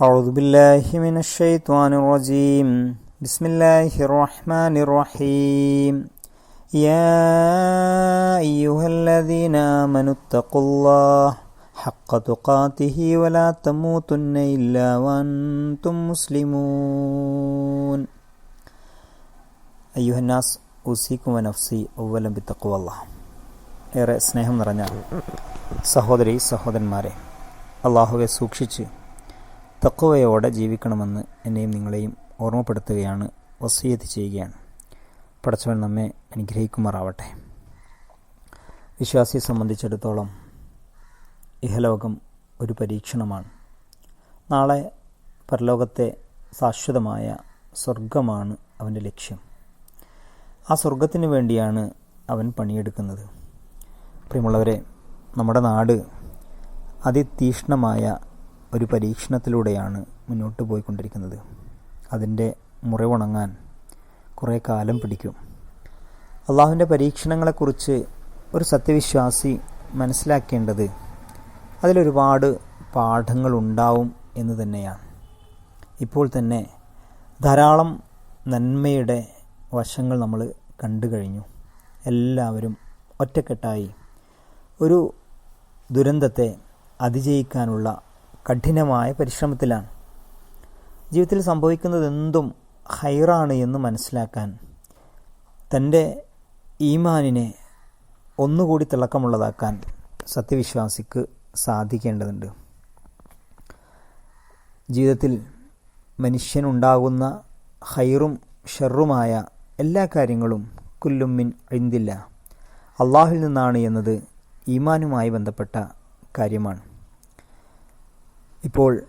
أعوذ بالله من الشيطان الرجيم بسم الله الرحمن الرحيم يا أيها الذين آمنوا اتقوا الله حق تقاته ولا تموتن إلا وأنتم مسلمون أيها الناس أوصيكم ونفسي أولا بتقوى الله ഏറെ സ്നേഹം നിറഞ്ഞ സഹോദരി സഹോദരന്മാരെ അള്ളാഹുവെ സൂക്ഷിച്ച് തക്കവയോടെ ജീവിക്കണമെന്ന് എന്നെയും നിങ്ങളെയും ഓർമ്മപ്പെടുത്തുകയാണ് വസീയത്ത് ചെയ്യുകയാണ്. പടച്ചവൻ നമ്മെ അനുഗ്രഹിക്കുമാറാവട്ടെ. വിശ്വാസിയെ സംബന്ധിച്ചിടത്തോളം ഇഹലോകം ഒരു പരീക്ഷണമാണ്. നാളെ പരലോകത്തെ ശാശ്വതമായ സ്വർഗമാണ് അവന്റെ ലക്ഷ്യം. ആ സ്വർഗത്തിന് വേണ്ടിയാണ് അവൻ പണിയെടുക്കുന്നത്. പ്രിയമുള്ളവരെ നമ്മുടെ നാട് അതിതീഷ്ണമായ ഒരു പരീക്ഷണത്തിലൂടെയാണ് മുന്നോട്ട് പോയിക്കൊണ്ടിരിക്കുന്നത്. അതിന്റെ മുറിവുണങ്ങാൻ കുറേ കാലം പിടിക്കും. അള്ളാഹുവിന്റെ പരീക്ഷണങ്ങളെക്കുറിച്ച് ഒരു സത്യവിശ്വാസി മനസ്സിലാക്കേണ്ടത് അതിലൊരുപാട് പാഠങ്ങളുണ്ടാവും എന്ന് തന്നെയാണ്. ഇപ്പോൾ തന്നെ ധാരാളം നന്മയുടെ വശങ്ങൾ നമ്മൾ കണ്ടു കഴിഞ്ഞു. എല്ലാവരും ഒറ്റക്കെട്ടായി ഒരു ദുരന്തത്തെ അതിജയിക്കാനുള്ള കഠിനമായ പരിശ്രമത്തിലാണ്. ജീവിതത്തിൽ സംഭവിക്കുന്നത് എന്തും ഹൈറാണ് എന്ന് മനസ്സിലാക്കാൻ തന്റെ ഈമാനിനെ ഒന്നുകൂടി തിളക്കമുള്ളതാക്കാൻ സത്യവിശ്വാസിക്ക് സാധിക്കേണ്ടതുണ്ട്. ജീവിതത്തിൽ മനുഷ്യനുണ്ടാകുന്ന ഹൈറും ഷെറുമായ എല്ലാ കാര്യങ്ങളും കുല്ലുമ്മിൻ അഴിന്തില്ല അള്ളാഹുവിൽ നിന്നാണ് എന്നത് ഈമാനുമായി ബന്ധപ്പെട്ട കാര്യമാണ്. ഇപ്പോൾ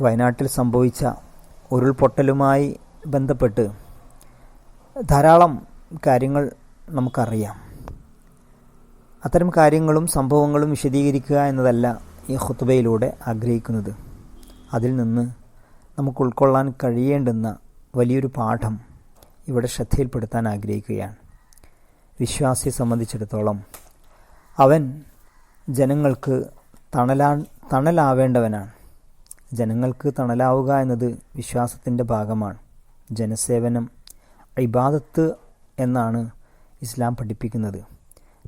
വയനാട്ടിൽ സംഭവിച്ച ഉരുൾപൊട്ടലുമായി ബന്ധപ്പെട്ട് ധാരാളം കാര്യങ്ങൾ നമുക്കറിയാം. അത്തരം കാര്യങ്ങളും സംഭവങ്ങളും വിശദീകരിക്കുക എന്നതല്ല ഈ ഹുത്തുബയിലൂടെ ആഗ്രഹിക്കുന്നത്. അതിൽ നിന്ന് നമുക്ക് ഉൾക്കൊള്ളാൻ കഴിയേണ്ടുന്ന വലിയൊരു പാഠം ഇവിടെ ശ്രദ്ധയിൽപ്പെടുത്താൻ ആഗ്രഹിക്കുകയാണ്. വിശ്വാസിയെ സംബന്ധിച്ചിടത്തോളം അവൻ ജനങ്ങൾക്ക് തണലാ തണലാവേണ്ടവനാണ്. ജനങ്ങൾക്ക് തണലാവുക എന്നത് വിശ്വാസത്തിന്റെ ഭാഗമാണ്. ജനസേവനം ഇബാദത്ത് എന്നാണ് ഇസ്ലാം പഠിപ്പിക്കുന്നത്.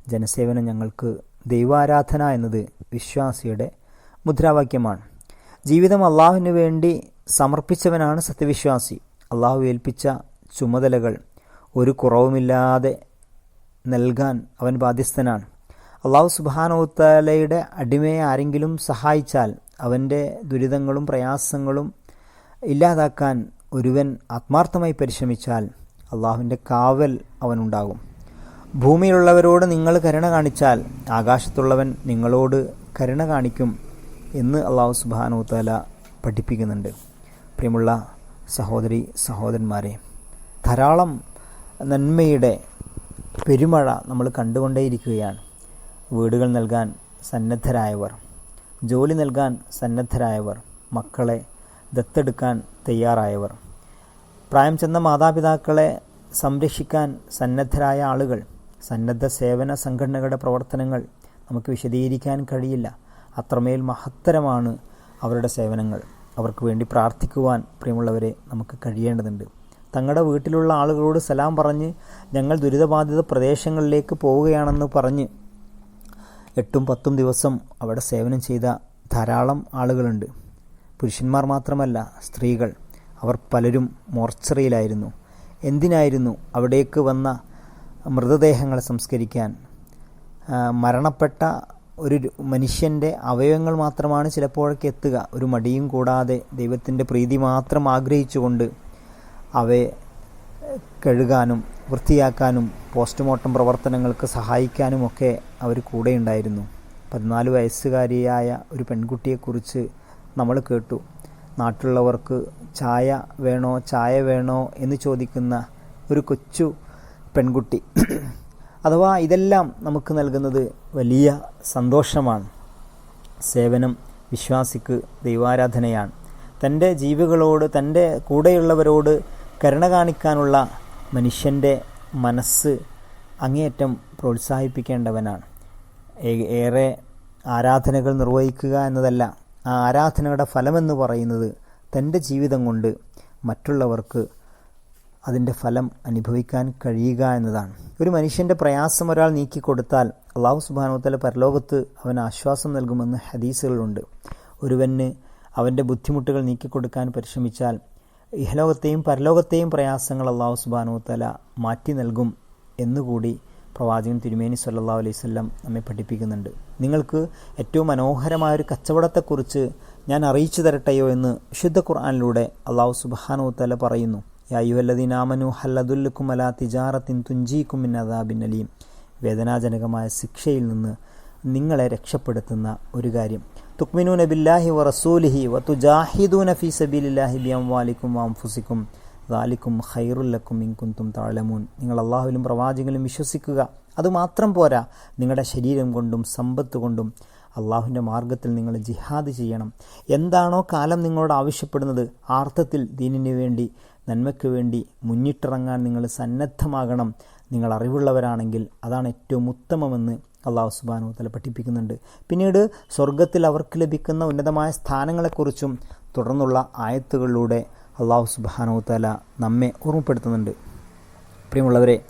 ജനസേവനം ഞങ്ങൾക്ക് ദൈവാരാധന എന്നത് വിശ്വാസിയുടെ മുദ്രാവാക്യമാണ്. ജീവിതം അള്ളാഹുവിന് വേണ്ടി സമർപ്പിച്ചവനാണ് സത്യവിശ്വാസി. അള്ളാഹു ഏൽപ്പിച്ച ചുമതലകൾ ഒരു കുറവുമില്ലാതെ നൽകാൻ അവൻ ബാധ്യസ്ഥനാണ്. അള്ളാഹു സുബാനോത്തലയുടെ അടിമയെ ആരെങ്കിലും സഹായിച്ചാൽ അവന്റെ ദുരിതങ്ങളും പ്രയാസങ്ങളും ഇല്ലാതാക്കാൻ ഒരുവൻ ആത്മാർത്ഥമായി പരിശ്രമിച്ചാൽ അള്ളാഹുവിന്റെ കാവൽ അവനുണ്ടാകും. ഭൂമിയിലുള്ളവരോട് നിങ്ങൾ കരുണ കാണിച്ചാൽ ആകാശത്തുള്ളവൻ നിങ്ങളോട് കരുണ കാണിക്കും എന്ന് അള്ളാഹു സുബാനോത്തല പഠിപ്പിക്കുന്നുണ്ട്. പ്രിയമുള്ള സഹോദരി സഹോദരന്മാരെ ധാരാളം നന്മയുടെ പെരുമഴ നമ്മൾ കണ്ടുകൊണ്ടേയിരിക്കുകയാണ്. വീടുകൾ നൽകാൻ സന്നദ്ധരായവർ ജോലി നൽകാൻ സന്നദ്ധരായവർ മക്കളെ ദത്തെടുക്കാൻ തയ്യാറായവർ പ്രായം ചെന്ന മാതാപിതാക്കളെ സംരക്ഷിക്കാൻ സന്നദ്ധരായ ആളുകൾ സന്നദ്ധ സേവന സംഘടനകളുടെ പ്രവർത്തനങ്ങൾ നമുക്ക് വിശദീകരിക്കാൻ കഴിയില്ല. അത്രമേൽ മഹത്തരമാണ് അവരുടെ സേവനങ്ങൾ. അവർക്ക് വേണ്ടി പ്രാർത്ഥിക്കുവാൻ പ്രിയമുള്ളവരെ നമുക്ക് കഴിയേണ്ടതുണ്ട്. തങ്ങളുടെ വീട്ടിലുള്ള ആളുകളോട് സലാം പറഞ്ഞ് ഞങ്ങൾ ദുരിതബാധിത പ്രദേശങ്ങളിലേക്ക് പോവുകയാണെന്ന് പറഞ്ഞ് എട്ടും പത്തും ദിവസം അവിടെ സേവനം ചെയ്ത ധാരാളം ആളുകളുണ്ട്. പുരുഷന്മാർ മാത്രമല്ല സ്ത്രീകൾ. അവർ പലരും മോർച്ചറിയിലായിരുന്നു. എന്തിനായിരുന്നു അവിടേക്ക് വന്ന മൃതദേഹങ്ങളെ സംസ്കരിക്കാൻ? മരണപ്പെട്ട ഒരു മനുഷ്യന്റെ അവയവങ്ങൾ മാത്രമാണ് ചിലപ്പോഴൊക്കെ എത്തുക. ഒരു മടിയും കൂടാതെ ദൈവത്തിന്റെ പ്രീതി മാത്രം ആഗ്രഹിച്ചുകൊണ്ട് അവയെ കഴുകാനും വൃത്തിയാക്കാനും പോസ്റ്റ്മോർട്ടം പ്രവർത്തനങ്ങൾക്ക് സഹായിക്കാനും ഒക്കെ അവർ കൂടെ ഉണ്ടായിരുന്നു പതിനാല് വയസ്സുകാരിയായ ഒരു പെൺകുട്ടിയെക്കുറിച്ച് നമ്മൾ കേട്ടു. നാട്ടിലുള്ളവർക്ക് ചായ വേണോ ചായ വേണോ എന്ന് ചോദിക്കുന്ന ഒരു കൊച്ചു പെൺകുട്ടി. അഥവാ ഇതെല്ലാം നമുക്ക് നൽകുന്നത് വലിയ സന്തോഷമാണ്. സേവനം വിശ്വാസിക്ക് ദൈവാരാധനയാണ്. തന്റെ ജീവികളോട് തന്റെ കൂടെയുള്ളവരോട് കരുണ കാണിക്കാനുള്ള മനുഷ്യന്റെ മനസ്സ് അങ്ങേയറ്റം പ്രോത്സാഹിപ്പിക്കേണ്ടവനാണ്. ഏറെ ആരാധനകൾ നിർവഹിക്കുക എന്നതല്ല ആ ആരാധനയുടെ ഫലമെന്ന് പറയുന്നത് തന്റെ ജീവിതം കൊണ്ട് മറ്റുള്ളവർക്ക് അതിന്റെ ഫലം അനുഭവിക്കാൻ കഴിയുക എന്നതാണ്. ഒരു മനുഷ്യന്റെ പ്രയാസം ഒരാൾ നീക്കിക്കൊടുത്താൽ അള്ളാഹു സുബാനുത്തല പരലോകത്ത് അവന് ആശ്വാസം നൽകുമെന്ന് ഹദീസുകളുണ്ട്. ഒരുവന് അവന്റെ ബുദ്ധിമുട്ടുകൾ നീക്കിക്കൊടുക്കാൻ പരിശ്രമിച്ചാൽ ഇഹലോകത്തെയും പരലോകത്തെയും പ്രയാസങ്ങൾ അള്ളാഹു സുബാനു തല മാറ്റി നൽകും എന്നുകൂടി പ്രവാചകൻ തിരുമേനി സല്ലാ അലൈഹി സ്വല്ലം നമ്മെ പഠിപ്പിക്കുന്നുണ്ട്. നിങ്ങൾക്ക് ഏറ്റവും മനോഹരമായ ഒരു കച്ചവടത്തെക്കുറിച്ച് ഞാൻ അറിയിച്ചു തരട്ടെയോ എന്ന് വിശുദ്ധ ഖുർആാനിലൂടെ അള്ളാഹു സുബാനു തല പറയുന്നു. യായുവല്ലദീനാമനു ഹല്ലദുല്ലുക്കും അല തിജാറത്തിൻ തുഞ്ചീക്കും അദാബിൻ അലീം. വേദനാജനകമായ ശിക്ഷയിൽ നിന്ന് നിങ്ങളെ രക്ഷപ്പെടുത്തുന്ന ഒരു കാര്യം. തുക്മിനൂന ബില്ലാഹി വ റസൂലിഹി വ തുജാഹിദൂന ഫി സബീലില്ലാഹി ബി അംവാലിക്കും അംഫുസിക്കും ദാലിക്കും ഖൈറുല്ലക്കും ഇൻകുന്തും താളമൂൻ നിങ്ങൾ അള്ളാഹുവിലും പ്രവാചകനും വിശ്വസിക്കുക. അതുമാത്രം പോരാ നിങ്ങളുടെ ശരീരം കൊണ്ടും സമ്പത്ത് കൊണ്ടും അള്ളാഹുവിന്റെ മാർഗത്തിൽ നിങ്ങൾ ജിഹാദ് ചെയ്യണം. എന്താണോ കാലം നിങ്ങളോട് ആവശ്യപ്പെടുന്നത് ആർത്ഥത്തിൽ ദീനിന് വേണ്ടി നന്മയ്ക്ക് വേണ്ടി മുന്നിട്ടിറങ്ങാൻ നിങ്ങൾ സന്നദ്ധമാകണം. നിങ്ങൾ അറിവുള്ളവരാണെങ്കിൽ അതാണ് ഏറ്റവും ഉത്തമമെന്ന് അള്ളാഹു സുബാനു തല പഠിപ്പിക്കുന്നുണ്ട്. പിന്നീട് സ്വർഗത്തിൽ അവർക്ക് ലഭിക്കുന്ന ഉന്നതമായ സ്ഥാനങ്ങളെക്കുറിച്ചും തുടർന്നുള്ള ആയത്തുകളിലൂടെ അള്ളാഹു സുബാനു തല നമ്മെ ഓർമ്മപ്പെടുത്തുന്നുണ്ട്. പ്രിയമുള്ളവരെ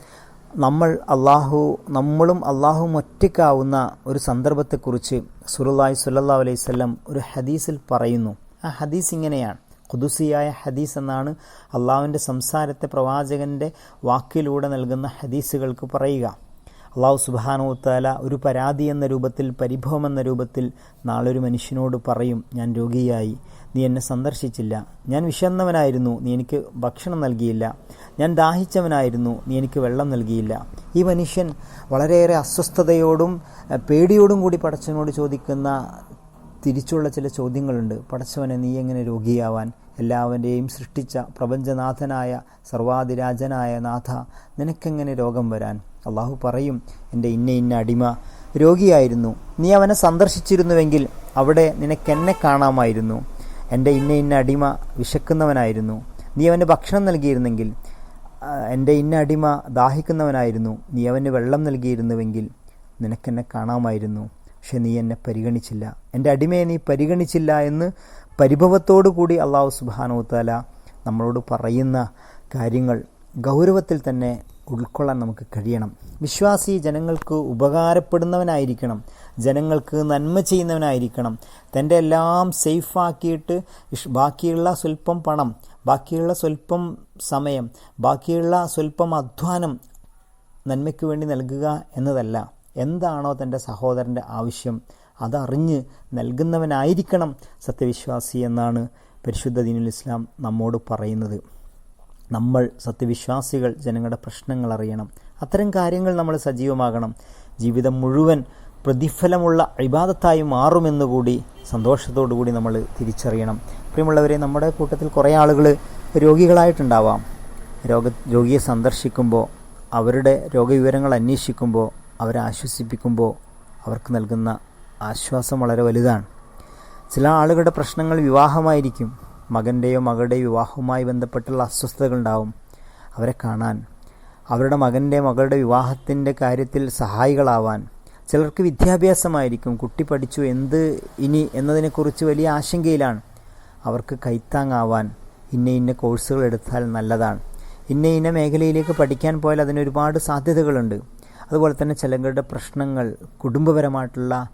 നമ്മൾ അള്ളാഹു നമ്മളും അള്ളാഹുവും ഒറ്റയ്ക്കാവുന്ന ഒരു സന്ദർഭത്തെക്കുറിച്ച് സുറുല്ലായി സുല്ലാ അലൈവല്ലം ഒരു ഹദീസിൽ പറയുന്നു. ആ ഹദീസ് ഇങ്ങനെയാണ്. ഖുദുസിയായ ഹദീസ് എന്നാണ് അള്ളാഹുവിന്റെ സംസാരത്തെ പ്രവാചകന്റെ വാക്കിലൂടെ നൽകുന്ന ഹദീസുകൾക്ക് പറയുക. അള്ളാഹു സുബാനോത്താല ഒരു പരാതി എന്ന രൂപത്തിൽ പരിഭവം എന്ന രൂപത്തിൽ നാളെ ഒരു മനുഷ്യനോട് പറയും ഞാൻ രോഗിയായി. നീ എന്നെ സന്ദർശിച്ചില്ല. ഞാൻ വിശന്നവനായിരുന്നു. നീ എനിക്ക് ഭക്ഷണം നൽകിയില്ല. ഞാൻ ദാഹിച്ചവനായിരുന്നു. നീ എനിക്ക് വെള്ളം നൽകിയില്ല. ഈ മനുഷ്യൻ വളരെയേറെ അസ്വസ്ഥതയോടും പേടിയോടും കൂടി പടച്ചവനോട് ചോദിക്കുന്ന തിരിച്ചുള്ള ചില ചോദ്യങ്ങളുണ്ട്. പടച്ചവനെ നീ എങ്ങനെ രോഗിയാവാൻ? എല്ലാവരെയും സൃഷ്ടിച്ച പ്രപഞ്ചനാഥനായ സർവാതിരാജനായ നാഥ നിനക്കെങ്ങനെ രോഗം വരാൻ? അള്ളാഹു പറയും എന്റെ ഇന്ന ഇന്ന അടിമ രോഗിയായിരുന്നു. നീ അവനെ സന്ദർശിച്ചിരുന്നുവെങ്കിൽ അവിടെ നിനക്കെന്നെ കാണാമായിരുന്നു. എന്റെ ഇന്ന ഇന്ന അടിമ വിശക്കുന്നവനായിരുന്നു. നീ അവന് ഭക്ഷണം നൽകിയിരുന്നെങ്കിൽ എന്റെ ഇന്ന അടിമ ദാഹിക്കുന്നവനായിരുന്നു. നീ അവന് വെള്ളം നൽകിയിരുന്നുവെങ്കിൽ നിനക്കെന്നെ കാണാമായിരുന്നു. പക്ഷെ നീ എന്നെ പരിഗണിച്ചില്ല. എന്റെ അടിമയെ നീ പരിഗണിച്ചില്ല എന്ന് പരിഭവത്തോടു കൂടി അള്ളാഹു സുബാനോത്താല നമ്മളോട് പറയുന്ന കാര്യങ്ങൾ ഗൗരവത്തിൽ തന്നെ ഉൾക്കൊള്ളാൻ നമുക്ക് കഴിയണം. വിശ്വാസി ജനങ്ങൾക്ക് ഉപകാരപ്പെടുന്നവനായിരിക്കണം. ജനങ്ങൾക്ക് നന്മ ചെയ്യുന്നവനായിരിക്കണം. തന്റെ എല്ലാം സേഫാക്കിയിട്ട് ബാക്കിയുള്ള സ്വല്പം പണം ബാക്കിയുള്ള സ്വല്പം സമയം ബാക്കിയുള്ള സ്വല്പം അധ്വാനം നന്മയ്ക്ക് വേണ്ടി നൽകുക എന്നതല്ല. എന്താണോ തന്റെ സഹോദരന്റെ ആവശ്യം. അതറിഞ്ഞ് നൽകുന്നവനായിരിക്കണം സത്യവിശ്വാസി എന്നാണ് പരിശുദ്ധ ദീനുൽ ഇസ്ലാം നമ്മോട് പറയുന്നത്. നമ്മൾ സത്യവിശ്വാസികൾ ജനങ്ങളുടെ പ്രശ്നങ്ങൾ അറിയണം. അത്തരം കാര്യങ്ങൾ നമ്മൾ സജീവമാകണം. ജീവിതം മുഴുവൻ പ്രതിഫലമുള്ള അഴിബാദത്തായി മാറുമെന്നുകൂടി സന്തോഷത്തോടു കൂടി നമ്മൾ തിരിച്ചറിയണം. പ്രിയമുള്ളവരെ നമ്മുടെ കൂട്ടത്തിൽ കുറേ ആളുകൾ രോഗികളായിട്ടുണ്ടാവാം. രോഗ രോഗിയെ സന്ദർശിക്കുമ്പോൾ അവരുടെ രോഗവിവരങ്ങൾ അന്വേഷിക്കുമ്പോൾ അവരെ ആശ്വസിപ്പിക്കുമ്പോൾ അവർക്ക് നൽകുന്ന ആശ്വാസം വളരെ വലുതാണ്. ചില ആളുകളുടെ പ്രശ്നങ്ങൾ വിവാഹമായിരിക്കും. മകന്റെയോ മകളുടെയോ വിവാഹവുമായി ബന്ധപ്പെട്ടുള്ള അസ്വസ്ഥതകൾ ഉണ്ടാവും. അവരെ കാണാൻ അവരുടെ മകന്റെ മകളുടെ വിവാഹത്തിന്റെ കാര്യത്തിൽ സഹായികളാവാൻ. ചിലർക്ക് വിദ്യാഭ്യാസമായിരിക്കും. കുട്ടി പഠിച്ചു എന്ത് ഇനി എന്നതിനെക്കുറിച്ച് വലിയ ആശങ്കയിലാണ്. അവർക്ക് കൈത്താങ്ങാവാൻ ഇന്ന ഇന്ന കോഴ്സുകൾ എടുത്താൽ നല്ലതാണ്. ഇന്ന ഇന്ന മേഖലയിലേക്ക് പഠിക്കാൻ പോയാൽ അതിന് ഒരുപാട് സാധ്യതകളുണ്ട്. അതുപോലെ തന്നെ ചിലരുടെ പ്രശ്നങ്ങൾ കുടുംബപരമായിട്ടുള്ള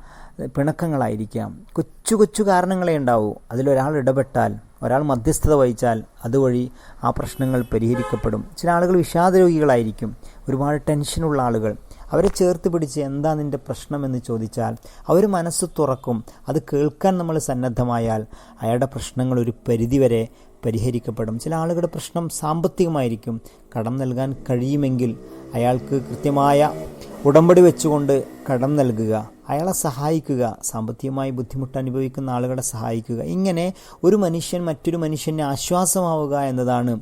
പിണക്കങ്ങളായിരിക്കാം. കൊച്ചു കൊച്ചു കാരണങ്ങളെ ഉണ്ടാവൂ. അതിലൊരാൾ ഇടപെട്ടാൽ ഒരാൾ മധ്യസ്ഥത വഹിച്ചാൽ അതുവഴി ആ പ്രശ്നങ്ങൾ പരിഹരിക്കപ്പെടും. ചില ആളുകൾ വിഷാദരോഗികളായിരിക്കും. ഒരുപാട് ടെൻഷനുള്ള ആളുകൾ. അവരെ ചേർത്ത് പിടിച്ച് എന്താ നിന്റെ പ്രശ്നമെന്ന് ചോദിച്ചാൽ അവർ മനസ്സ് തുറക്കും. അത് കേൾക്കാൻ നമ്മൾ സന്നദ്ധമായാൽ അയാളുടെ പ്രശ്നങ്ങൾ ഒരു പരിധിവരെ പരിഹരിക്കപ്പെടും. ചില ആളുകളുടെ പ്രശ്നം സാമ്പത്തികമായിരിക്കും. കടം നൽകാൻ കഴിയുമെങ്കിൽ അയാൾക്ക് കൃത്യമായ ഉടമ്പടി വെച്ചുകൊണ്ട് കടം നൽകുക. അയാളെ സഹായിക്കുക സാമ്പത്തികമായി ബുദ്ധിമുട്ട് അനുഭവിക്കുന്ന ആളുകളെ സഹായിക്കുക. ഇങ്ങനെ ഒരു മനുഷ്യൻ മറ്റൊരു മനുഷ്യന് ആശ്വാസമാവുക എന്നതാണ്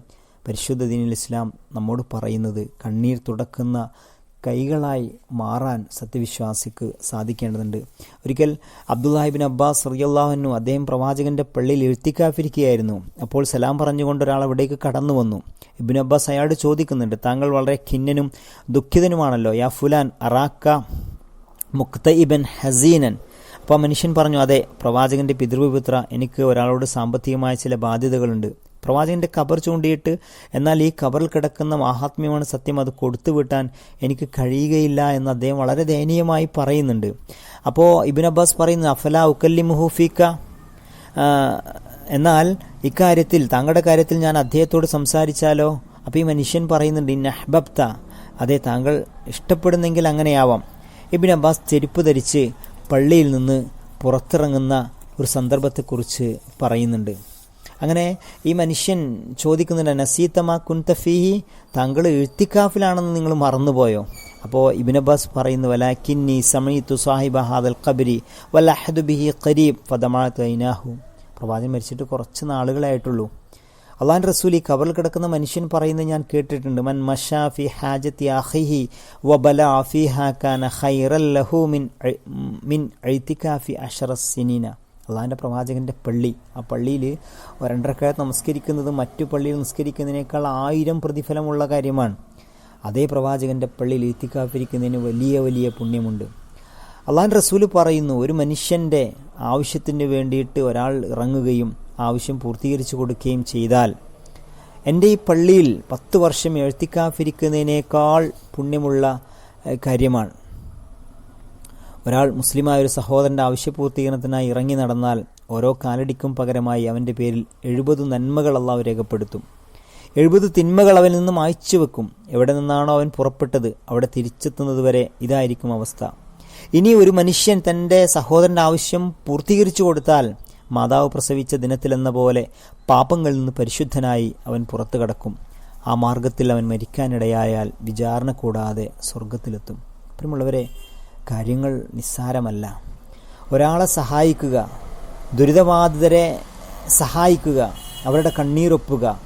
പരിശുദ്ധ ദീനിൽ ഇസ്ലാം നമ്മോട് പറയുന്നത്. കണ്ണീർ തുടക്കുന്ന കൈകളായി മാറാൻ സത്യവിശ്വാസിക്ക് സാധിക്കേണ്ടതുണ്ട്. ഒരിക്കൽ അബ്ദുല്ലാഹിബിൻ അബ്ബാസ് റിയല്ലാഹുനു അദ്ദേഹം പ്രവാചകന്റെ പള്ളിയിൽ എഴുത്തിക്കാഫിരിക്കുകയായിരുന്നു. അപ്പോൾ സലാം പറഞ്ഞുകൊണ്ട് ഒരാൾ അവിടേക്ക് കടന്നു വന്നു. ഇബിൻ അബ്ബാസ് അയാളോട് ചോദിക്കുന്നുണ്ട് താങ്കൾ വളരെ ഖിന്നനും ദുഃഖിതനുമാണല്ലോ. യാ ഫുലാൻ അറാക്ക മുക്ത ഇബൻ ഹസീനൻ. അപ്പോൾ മനുഷ്യൻ പറഞ്ഞു അതെ പ്രവാചകന്റെ പിതൃപുത്ര എനിക്ക് ഒരാളോട് സാമ്പത്തികമായ ചില ബാധ്യതകളുണ്ട്. പ്രവാചകന്റെ കബർ ചൂണ്ടിയിട്ട് എന്നാൽ ഈ കബറിൽ കിടക്കുന്ന മാഹാത്മ്യമാണ് സത്യം. അത് കൊടുത്തു വിട്ടാൻ എനിക്ക് കഴിയുകയില്ല എന്ന് അദ്ദേഹം വളരെ ദയനീയമായി പറയുന്നുണ്ട്. അപ്പോൾ ഇബിൻ അബ്ബാസ് പറയുന്നു അഫല ഉക്കല്ലി മുഹൂഫിക്ക എന്നാൽ ഇക്കാര്യത്തിൽ താങ്കളുടെ കാര്യത്തിൽ ഞാൻ അദ്ദേഹത്തോട് സംസാരിച്ചാലോ? അപ്പോൾ ഈ മനുഷ്യൻ പറയുന്നുണ്ട് നഹ്ബബ്ത അതെ താങ്കൾ ഇഷ്ടപ്പെടുന്നെങ്കിൽ അങ്ങനെയാവാം. ഇബിൻ അബ്ബാസ് ചെരുപ്പ് ധരിച്ച് പള്ളിയിൽ നിന്ന് പുറത്തിറങ്ങുന്ന ഒരു സന്ദർഭത്തെക്കുറിച്ച് പറയുന്നുണ്ട്. അങ്ങനെ ഈ മനുഷ്യൻ ചോദിക്കുന്നുണ്ട് നസീത്തമ കുൻതഫീഹി താങ്കൾ എഴുത്തിക്കാഫിലാണെന്ന് നിങ്ങൾ മറന്നുപോയോ? അപ്പോൾ ഇബിൻ അബ്ബാസ് പറയുന്നു വല വലാക്കിന്നി സമയത്തു സാഹിബ ഹാദൽ ഖബരി വലഹദു ബിഹി ഖരീബ് തൈനാഹു പ്രവാചകൻ മരിച്ചിട്ട് കുറച്ച് നാളുകളായിട്ടുള്ളൂ. അള്ളാൻ റസൂൽ ഈ കബറിൽ കിടക്കുന്ന മനുഷ്യൻ പറയുന്നത് ഞാൻ കേട്ടിട്ടുണ്ട്. മൻ മഷാ ഫി ഹാജത്തി അഹിഹി വബല ഫി ഹാക്കാന ഖൈറൽ ലഹു മിൻ മിൻ എഴുത്തിക്കാഫി അള്ളാഹിന്റെ പ്രവാചകന്റെ പള്ളി. ആ പള്ളിയിൽ രണ്ടരക്കാലത്ത് നമസ്കരിക്കുന്നത് മറ്റു പള്ളിയിൽ നമസ്കരിക്കുന്നതിനേക്കാൾ ആയിരം പ്രതിഫലമുള്ള കാര്യമാണ്. അതേ പ്രവാചകന്റെ പള്ളിയിൽ എത്തിക്കാപ്പിരിക്കുന്നതിന് വലിയ വലിയ പുണ്യമുണ്ട്. അള്ളാൻ റസൂൽ പറയുന്നു ഒരു മനുഷ്യന്റെ ആവശ്യത്തിന് വേണ്ടിയിട്ട് ഒരാൾ ഇറങ്ങുകയും ആവശ്യം പൂർത്തീകരിച്ചു കൊടുക്കുകയും ചെയ്താൽ എന്റെ ഈ പള്ളിയിൽ പത്ത് വർഷം എഴുത്തിക്കാഫിരിക്കുന്നതിനേക്കാൾ പുണ്യമുള്ള കാര്യമാണ്. ഒരാൾ മുസ്ലിമായ ഒരു സഹോദരന്റെ ആവശ്യപൂർത്തീകരണത്തിനായി ഇറങ്ങി നടന്നാൽ ഓരോ കാലടിക്കും പകരമായി അവന്റെ പേരിൽ എഴുപത് നന്മകൾ അള്ളാഹു രേഖപ്പെടുത്തും. എഴുപത് തിന്മകൾ അവനിൽ നിന്നും അയച്ചു വെക്കും. എവിടെ നിന്നാണോ അവൻ പുറപ്പെട്ടത് അവിടെ തിരിച്ചെത്തുന്നത് വരെ ഇതായിരിക്കും അവസ്ഥ. ഇനി ഒരു മനുഷ്യൻ തന്റെ സഹോദരന്റെ ആവശ്യം പൂർത്തീകരിച്ചു കൊടുത്താൽ മാതാവ് പ്രസവിച്ച ദിനത്തിലെന്ന പോലെ പാപങ്ങളിൽ നിന്ന് പരിശുദ്ധനായി അവൻ പുറത്തു കടക്കും. ആ മാർഗത്തിൽ അവൻ മരിക്കാനിടയായാൽ വിചാരണ കൂടാതെ സ്വർഗത്തിലെത്തും പ്രിയമുള്ളവരെ കാര്യങ്ങൾ നിസ്സാരമല്ല. ഒരാളെ സഹായിക്കുക ദുരിതബാധിതരെ സഹായിക്കുക അവരുടെ കണ്ണീരൊപ്പുക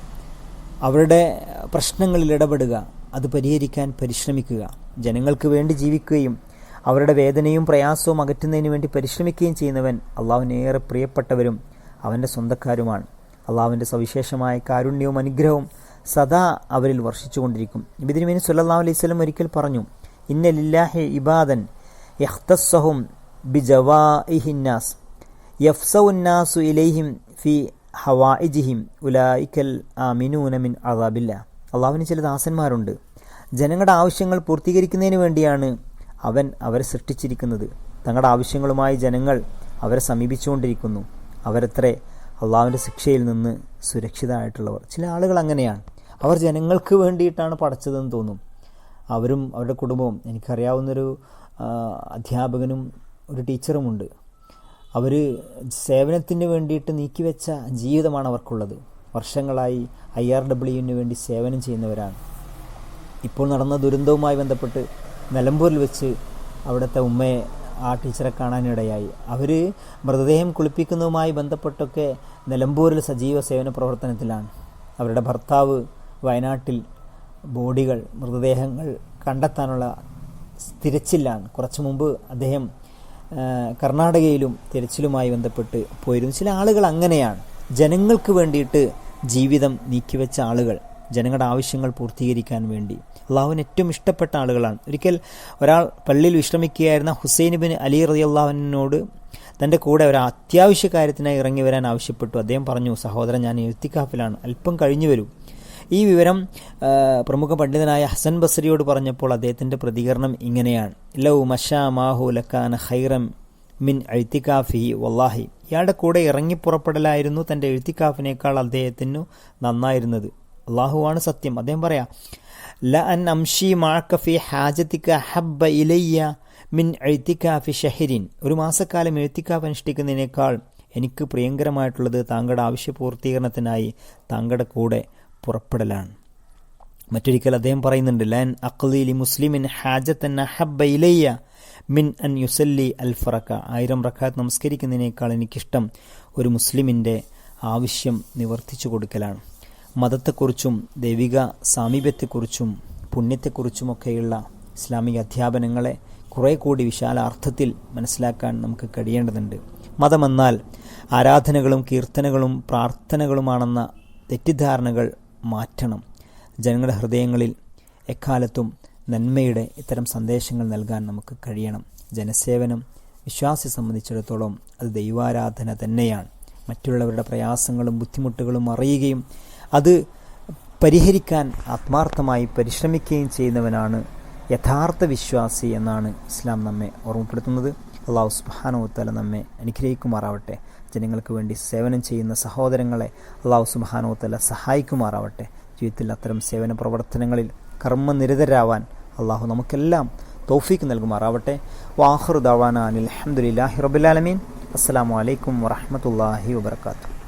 അവരുടെ പ്രശ്നങ്ങളിൽ ഇടപെടുക അത് പരിഹരിക്കാൻ പരിശ്രമിക്കുക. ജനങ്ങൾക്ക് വേണ്ടി ജീവിക്കുകയും അവരുടെ വേദനയും പ്രയാസവും അകറ്റുന്നതിന് വേണ്ടി പരിശ്രമിക്കുകയും ചെയ്യുന്നവൻ അള്ളാഹുവിനേറെ പ്രിയപ്പെട്ടവരും അവന്റെ സ്വന്തക്കാരുമാണ്. അള്ളാഹുവിന്റെ സവിശേഷമായ കാരുണ്യവും അനുഗ്രഹവും സദാ അവരിൽ വർഷിച്ചുകൊണ്ടിരിക്കും. ഇതിനുവേണ്ടി സുല്ലാ അലൈഹി സ്വലം ഒരിക്കൽ പറഞ്ഞു ഇന്ന ലില്ലാഹെ ഇബാദൻ യഹ്തസ്സഹും ബി ബിജവാഇഹിന്നാസ് യഫ്സഉന്നാസു ഇലൈഹിം ഫി ഹവാഇജിഹിം ഉലായിക്കൽ ആമിനൂന മിൻ അതാബില്ല അള്ളാഹുവിന് ചില ദാസന്മാരുണ്ട്. ജനങ്ങളുടെ ആവശ്യങ്ങൾ പൂർത്തീകരിക്കുന്നതിന് വേണ്ടിയാണ് അവൻ അവരെ സൃഷ്ടിച്ചിരിക്കുന്നത്. തങ്ങളുടെ ആവശ്യങ്ങളുമായി ജനങ്ങൾ അവരെ സമീപിച്ചുകൊണ്ടിരിക്കുന്നു. അവരത്രേ അള്ളാഹുവിന്റെ ശിക്ഷയിൽ നിന്ന് സുരക്ഷിതമായിട്ടുള്ളവർ ചില ആളുകൾ അങ്ങനെയാണ്. അവർ ജനങ്ങൾക്ക് വേണ്ടിയിട്ടാണ് പഠിച്ചതെന്ന് തോന്നും. അവരും അവരുടെ കുടുംബവും എനിക്കറിയാവുന്നൊരു അധ്യാപകനും ഒരു ടീച്ചറുമുണ്ട് അവർ സേവനത്തിന് വേണ്ടിയിട്ട് നീക്കിവെച്ച ജീവിതമാണ് അവർക്കുള്ളത്. വർഷങ്ങളായി ഐ ആർ ഡബ്ല്യുവിന് വേണ്ടി സേവനം ചെയ്യുന്നവരാണ്. ഇപ്പോൾ നടന്ന ദുരന്തവുമായി ബന്ധപ്പെട്ട് നിലമ്പൂരിൽ വെച്ച് അവിടുത്തെ ഉമ്മയെ ആ ടീച്ചറെ കാണാനിടയായി. അവർ മൃതദേഹം കുളിപ്പിക്കുന്നതുമായി ബന്ധപ്പെട്ടൊക്കെ നിലമ്പൂരിൽ സജീവ സേവന പ്രവർത്തനത്തിലാണ്. അവരുടെ ഭർത്താവ് വയനാട്ടിൽ ബോഡികൾ മൃതദേഹങ്ങൾ കണ്ടെത്താനുള്ള തിരച്ചിലാണ്. കുറച്ചു മുമ്പ് അദ്ദേഹം കർണാടകയിലും തിരച്ചിലുമായി ബന്ധപ്പെട്ട് പോയിരുന്നു. ചില ആളുകൾ അങ്ങനെയാണ്. ജനങ്ങൾക്ക് വേണ്ടിയിട്ട് ജീവിതം നീക്കിവെച്ച ആളുകൾ. ജനങ്ങളുടെ ആവശ്യങ്ങൾ പൂർത്തീകരിക്കാൻ വേണ്ടി. അള്ളാഹുവിന് ഏറ്റവും ഇഷ്ടപ്പെട്ട ആളുകളാണ്. ഒരിക്കൽ ഒരാൾ പള്ളിയിൽ വിശ്രമിക്കുകയായിരുന്ന ഹുസൈൻ ബിൻ അലി റതി അള്ളാഹുവിനോട് തന്റെ കൂടെ ഒരു അത്യാവശ്യ കാര്യത്തിനായി ഇറങ്ങി വരാൻ ആവശ്യപ്പെട്ടു. അദ്ദേഹം പറഞ്ഞു സഹോദരൻ ഞാൻ എഴുത്തിക്കാഫിലാണ്. അല്പം കഴിഞ്ഞു വരൂ. ഈ വിവരം പ്രമുഖ പണ്ഡിതനായ ഹസൻ ബസരിയോട് പറഞ്ഞപ്പോൾ അദ്ദേഹത്തിന്റെ പ്രതികരണം ഇങ്ങനെയാണ്. ലൗ മഷാ മാഹു ലക്കാന ഹൈറം മിൻ എഴുത്തിക്കാഫി വല്ലാഹി. ഇയാളുടെ കൂടെ ഇറങ്ങി പുറപ്പെടലായിരുന്നു തന്റെ എഴുത്തിക്കാഫിനേക്കാൾ അദ്ദേഹത്തിനു നന്നായിരുന്നത്. അള്ളാഹുവാണ് സത്യം. അദ്ദേഹം പറയാ ല അൻ അംഷി മാക്കഫി ഹാജത്തിക്ക ഹബ്ബ ഇലയ്യ മിൻ എഴുത്തിക്കാഫി ഷഹരിൻ. ഒരു മാസക്കാലം എഴുത്തിക്കാഫ് അനുഷ്ഠിക്കുന്നതിനേക്കാൾ എനിക്ക് പ്രിയങ്കരമായിട്ടുള്ളത് താങ്കളുടെ ആവശ്യ പൂർത്തീകരണത്തിനായി താങ്കളുടെ കൂടെ പുറപ്പെടലാണ്. മറ്റൊരിക്കൽ അദ്ദേഹം പറയുന്നുണ്ട് ലൻ അഖ്ലീലി മുസ്ലിമിൻ ഹാജത്തൻ ഹബ്ബ ഇലയ്യ മിൻ അൻ യുസല്ലി അൽ ഫറക്ക ആയിരം റക്കാത്ത് നമസ്കരിക്കുന്നതിനേക്കാൾ എനിക്കിഷ്ടം ഒരു മുസ്ലിമിന്റെ ആവശ്യം നിവർത്തിച്ചു കൊടുക്കലാണ്. മതത്തെക്കുറിച്ചും ദൈവിക സാമീപ്യത്തെക്കുറിച്ചും പുണ്യത്തെക്കുറിച്ചുമൊക്കെയുള്ള ഇസ്ലാമിക അധ്യാപനങ്ങളെ കുറെ കൂടി വിശാല അർത്ഥത്തിൽ മനസ്സിലാക്കാൻ നമുക്ക് കഴിയേണ്ടതുണ്ട്. മതമെന്നാൽ ആരാധനകളും കീർത്തനകളും പ്രാർത്ഥനകളുമാണെന്ന തെറ്റിദ്ധാരണകൾ മാറ്റണം. ജനങ്ങളുടെ ഹൃദയങ്ങളിൽ എക്കാലത്തും നന്മയുടെ ഇത്തരം സന്ദേശങ്ങൾ നൽകാൻ നമുക്ക് കഴിയണം. ജനസേവനം വിശ്വാസി സംബന്ധിച്ചിടത്തോളം അത് ദൈവാരാധന തന്നെയാണ്. മറ്റുള്ളവരുടെ പ്രയാസങ്ങളും ബുദ്ധിമുട്ടുകളും അറിയുകയും അത് പരിഹരിക്കാൻ ആത്മാർത്ഥമായി പരിശ്രമിക്കുകയും ചെയ്യുന്നവനാണ് യഥാർത്ഥ വിശ്വാസി എന്നാണ് ഇസ്ലാം നമ്മെ ഓർമ്മപ്പെടുത്തുന്നത്. അള്ളാഹു സുബാനോത്തല നമ്മെ അനുഗ്രഹിക്കുമാറാവട്ടെ. ജനങ്ങൾക്ക് വേണ്ടി സേവനം ചെയ്യുന്ന സഹോദരങ്ങളെ അള്ളാഹു സുബാനോത്തല സഹായിക്കുമാറാവട്ടെ. ജീവിതത്തിൽ അത്തരം സേവന പ്രവർത്തനങ്ങളിൽ കർമ്മനിരതരാവാൻ അള്ളാഹു നമുക്കെല്ലാം തൗഫീക്ക് നൽകുമാറാവട്ടെ. വാഹുർ ദവാന അനിൽ അഹമ്മദില്ലാഹി റബുലാലമീൻ അസ്സാം വലൈക്കും വാഹമത്തല്ലാഹി വാത്തു